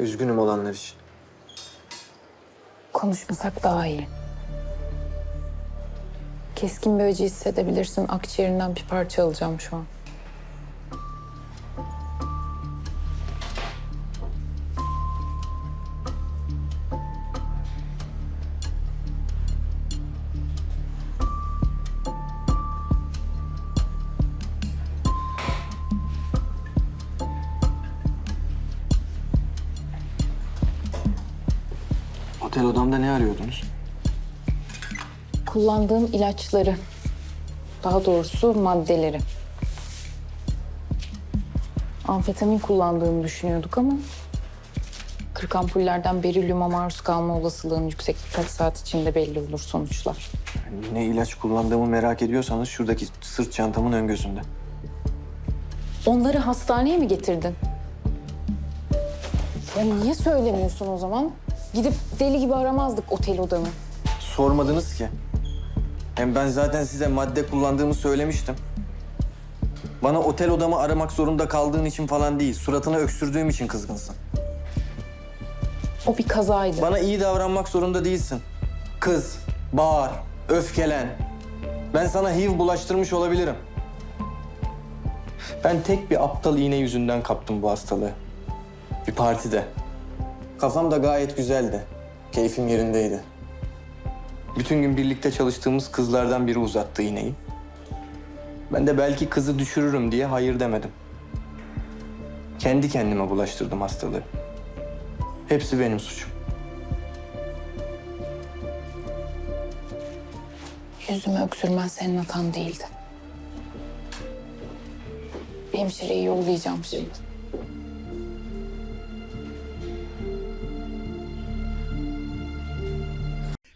Üzgünüm olanlar için. Konuşmasak daha iyi. Keskin bir acı hissedebilirsin. Akciğerinden bir parça alacağım şu an. Otel odamda ne arıyordunuz? Kullandığım ilaçları. Daha doğrusu maddeleri. Amfetamin kullandığımı düşünüyorduk ama... ...kırk ampullerden berilyuma maruz kalma olasılığın yüksek birkaç saat içinde belli olur sonuçlar. Ne ilaç kullandığımı merak ediyorsanız şuradaki sırt çantamın ön gözünde. Onları hastaneye mi getirdin? Ya niye söylemiyorsun o zaman? Gidip deli gibi aramazdık otel odamı. Sormadınız ki. Hem ben zaten size madde kullandığımı söylemiştim. Bana otel odamı aramak zorunda kaldığın için falan değil, suratına öksürdüğüm için kızgınsın. O bir kazaydı. Bana iyi davranmak zorunda değilsin. Kız, bağır, öfkelen. Ben sana HIV bulaştırmış olabilirim. Ben tek bir aptal iğne yüzünden kaptım bu hastalığı. Bir partide. Kafam da gayet güzeldi. Keyfim yerindeydi. Bütün gün birlikte çalıştığımız kızlardan biri uzattı iğneyi. Ben de belki kızı düşürürüm diye hayır demedim. Kendi kendime bulaştırdım hastalığı. Hepsi benim suçum. Yüzüme öksürmen senin hatan değildi. Hemşireyi yollayacağım şimdi.